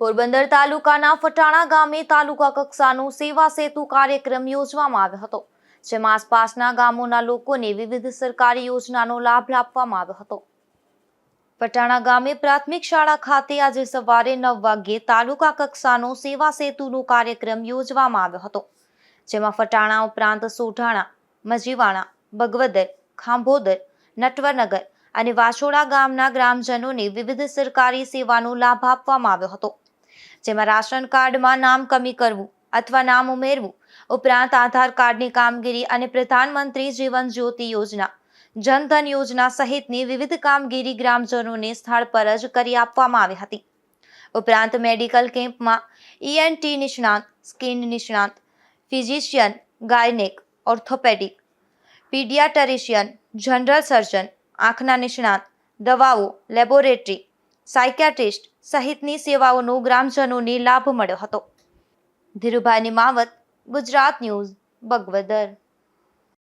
પોરબંદર તાલુકાના ફટાણા ગામે તાલુકા કક્ષાનો સેવા સેતુ કાર્યક્રમ યોજવામાં આવ્યો હતો, જેમાં આસપાસના ગામોના લોકોને વિવિધ સરકારી યોજનાનો લાભ આપવામાં આવ્યો હતો. પટાણા ગામે પ્રાથમિક શાળા ખાતે આજે સવારે નવ વાગ્યે તાલુકા કક્ષાનો સેવા સેતુનો કાર્યક્રમ યોજવામાં આવ્યો હતો, જેમાં ફટાણા ઉપરાંત સોઢાણા, મજીવાણા, બગવદર, ખાંભોદર, નટવરનગર અને વાછોડા ગામના ગ્રામજનોને વિવિધ સરકારી સેવાનો લાભ આપવામાં આવ્યો હતો. જેમાં રાશન કાર્ડમાં નામ કમી કરવું અથવા નામ ઉમેરવું, ઉપરાંત આધાર કાર્ડની કામગીરી અને પ્રધાનમંત્રી જીવન જ્યોતિ યોજના જનધન યોજના સહિતની વિવિધ કામગીરી ગ્રામજનોને સ્થળ પર જ કરી આપવામાં આવી હતી. ઉપરાંત મેડિકલ કેમ્પમાં ઈએનટી નિષ્ણાંત, સ્કિન નિષ્ણાંત, physician, gynaec, orthopaedic, paediatrician, general surgeon, આંખના નિષ્ણાંત, દવાઓ, લેબોરેટરી સાયકિયાટ્રિસ્ટ સહિતની સેવાઓનો ગ્રામજનોને લાભ મળ્યો હતો. ધીરુભાઈની માવત ગુજરાત ન્યૂઝ બગવદર.